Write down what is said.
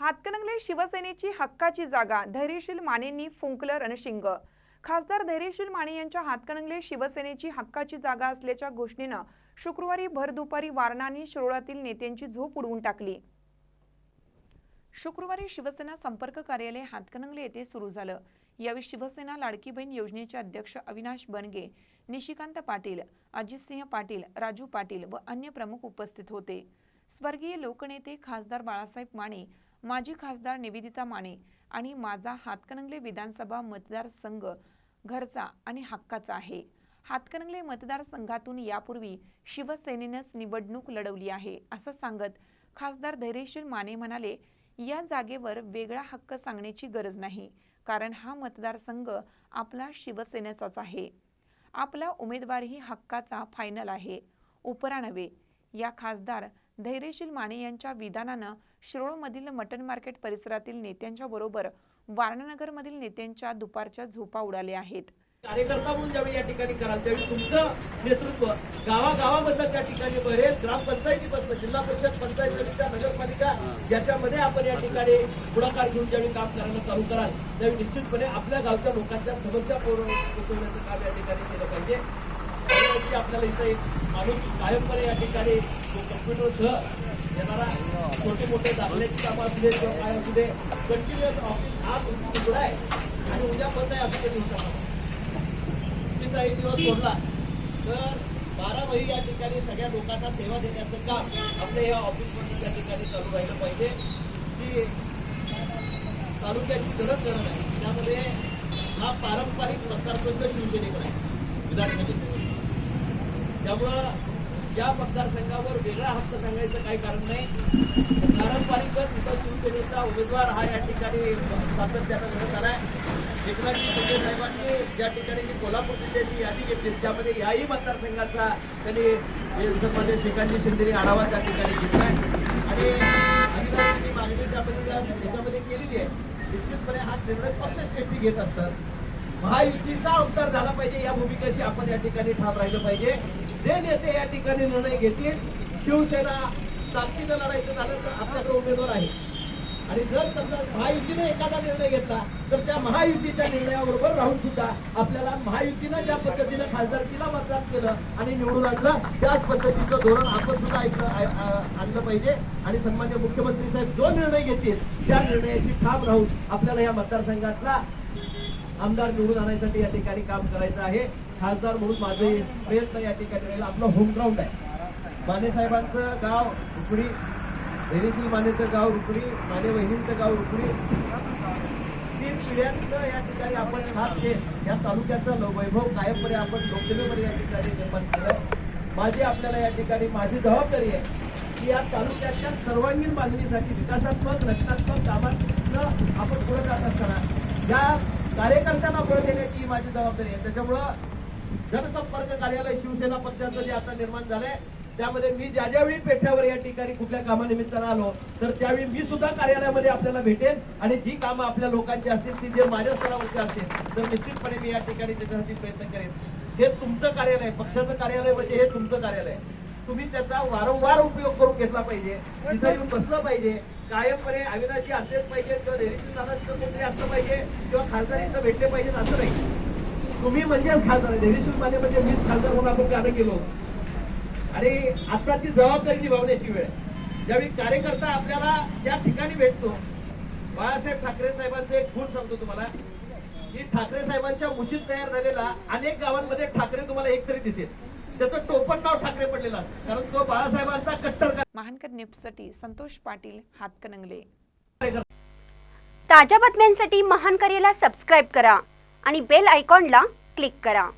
हातकणंगले शिवसेनेची हक्काची जागा धैर्यशील मानेंनी फुंकलं रणशिंग. खासदार धैर्यशील माने यांच्या हातकणंगले शिवसेनेची हक्काची जागा असल्याच्या घोषणेनं शुक्रवारी भर दुपारी वारणा शिरोळातील नेत्यांची झोप उडवून टाकली. शुक्रवारी शिवसेना संपर्क कार्यालय हातकणंगले येथे सुरू झालं. यावेळी शिवसेना लाडकी बहीण योजनेचे अध्यक्ष अविनाश बनगे निशिकांत पाटील अजितसिंह पाटील राजू पाटील व अन्य प्रमुख उपस्थित होते. स्वर्गीय लोकनेते खासदार बाळासाहेब माने माजी खासदार निवेदिता माने आणि माझा हातकणंगले विधानसभा मतदारसंघ घरचा आणि हक्काचा आहे. हातकणंगले मतदारसंघातून यापूर्वी शिवसेनेनंच निवडणूक लढवली आहे असं सांगत खासदार धैर्यशील माने म्हणाले या जागेवर वेगळा हक्क सांगण्याची गरज नाही कारण हा मतदारसंघ आपला शिवसेनेचाच आहे. आपला उमेदवारही हक्काचा फायनल आहे. उपरा नव्हे या खासदार धैर्यशील माने यांच्या विधानानं शिरोळमधील मटन मार्केट परिसरातील नेत्यांच्या बरोबर वारणानगरमधील नेत्यांच्या दुपारच्या झोपा उडाल्या आहेत. कार्यकर्ता म्हणून ज्यावेळी या ठिकाणी कराल त्यावेळी तुमचं नेतृत्व गावागावामधलं त्या ठिकाणी बरेल. ग्रामपंचायतीपासून जिल्हा परिषद पंचायत समित्या नगरपालिका याच्यामध्ये आपण या ठिकाणी पुढाकार घेऊन ज्यावेळी काम करायला चालू कराल त्यावेळी निश्चितपणे आपल्या गावच्या लोकांच्या समस्या पोहोचवण्याचं काम या ठिकाणी केलं पाहिजे. त्यामुळे आपल्याला इथं एक माणूस कायमपणे या ठिकाणी कम्प्युटरसह येणारा छोटे मोठे दाखल्याची कामं असू दे किंवा काय असू दे कंटिन्युअस ऑफिस आज उघडा आहे. आणि उद्या बंद आहे असं ते दिवसामध्ये सुट्टीचा एक दिवस सोडला तर बारा महिने या ठिकाणी सगळ्या लोकांना सेवा देण्याचं काम आपल्या या ऑफिसमधून त्या ठिकाणी चालू राहिलं पाहिजे. की तालुक्याची गरज गरज आहे. त्यामध्ये हा पारंपरिक मतदारसंघ शिवसेनेकडे आहे. विधानसभेचा. त्यामुळं या मतदारसंघावर वेगळा हक्क सांगायचं काही कारण नाही. पारंपरिकच इथं शिवसेनेचा उमेदवार हा या ठिकाणी सातत्यानं लढत आहे एकनाथजी शिंदे साहेबांनी ज्या ठिकाणी जी कोल्हापूर जिल्ह्याची यादी घेतली त्यामध्ये याही मतदारसंघाचा त्यांनी सन्मान्य श्रीकांतजी शिंदेने आढावा त्या ठिकाणी घेतला आहे. आणि अभिनंदनची मागणी त्यामध्ये त्या- त्याच्यामध्ये केलेली आहे. निश्चितपणे हा निर्णय पक्षश्रेष्ठी घेत असतात. महायुतीचा अवतार झाला पाहिजे. या भूमिकेशी आपण या ठिकाणी ठाम राहिलं पाहिजे. जे नेते या ठिकाणी निर्णय घेतील शिवसेना ताकदीनं लढायचं झालं तर आपल्याकडे उमेदवार आहे आणि जर समजा महायुतीने एखादा निर्णय घेतला तर त्या महायुतीच्या निर्णयाबरोबर राहून सुद्धा आपल्याला महायुतीनं ज्या पद्धतीनं खासदारकीला मतदान केलं आणि निवडून आणलं त्याच पद्धतीचं धोरण आपण सुद्धा ऐकलं आणलं पाहिजे. आणि सन्मान्य मुख्यमंत्री साहेब जो निर्णय घेतील त्या निर्णयाची ठाम राहून आपल्याला या मतदारसंघातला आमदार निवडून आणायसाठी या ठिकाणी काम करायचं आहे. खासदार म्हणून माझे प्रयत्न या ठिकाणी राहील. आपलं होमग्राऊंड आहे. माने साहेबांचं गाव रुकडी धैर्यशील मानेचं गाव रुकडी माने बहिणींचं गाव रुकडी. तीन पिढ्यांचं या ठिकाणी आपण साथ घेत या तालुक्याचं वैभव कायमपणे आपण लोकसेवेमध्ये या ठिकाणी निर्माण केलं माझी आपल्याला या ठिकाणी माझी जबाबदारी आहे की या तालुक्याच्या सर्वांगीण बांधणीसाठी विकासात्मक रचनात्मक कामात आपण पुढे जात असताना या कार्यकर्त्यांना बळ देण्याची ही माझी जबाबदारी आहे. त्याच्यामुळं जनसंपर्क कार्यालय शिवसेना पक्षाचं जे आता निर्माण झालंय त्यामध्ये मी ज्या ज्यावेळी पेठ्यावर या ठिकाणी कुठल्या कामानिमित्तानं आलो तर त्यावेळी मी सुद्धा कार्यालयामध्ये आपल्याला भेटेन आणि जी कामं आपल्या लोकांची असतील ती जे माझ्या स्तरावरची असतील तर निश्चितपणे मी या ठिकाणी त्याच्यासाठी प्रयत्न करेन. हे तुमचं कार्यालय पक्षाचं कार्यालय म्हणजे हे तुमचं कार्यालय. तुम्ही त्याचा वारंवार उपयोग करून घेतला पाहिजे. तिथं येऊन बसलं पाहिजे. कायमपणे अविनाशी असलेच पाहिजे किंवा देरीची दादाचं कोणतरी असलं पाहिजे किंवा खासदारीचं भेटले पाहिजे असं नाही. तुम्ही म्हणजे खासदार आहे. माने म्हणजे मीच खासदार म्हणून आपण गाणं गेलो आणि आता ती जबाबदारी निभावण्याची वेळ ज्यावेळी कार्यकर्ता आपल्याला त्या ठिकाणी भेटतो बाळासाहेब ठाकरे साहेबांचं एक खूण सांगतो तुम्हाला. की ठाकरे साहेबांच्या मुशीत तयार झालेला अनेक गावांमध्ये ठाकरे तुम्हाला एक तरी दिसेल. त्याचं टोपण नाव ठाकरे पडलेलं असतं. कारण तो बाळासाहेबांचा कट्टर महानकर न्यूजसाठी संतोष पाटील हातकणंगले ताज्या बातम्यांसाठी महान करेला सबस्क्राईब करा आणि बेल आयकॉनला क्लिक करा.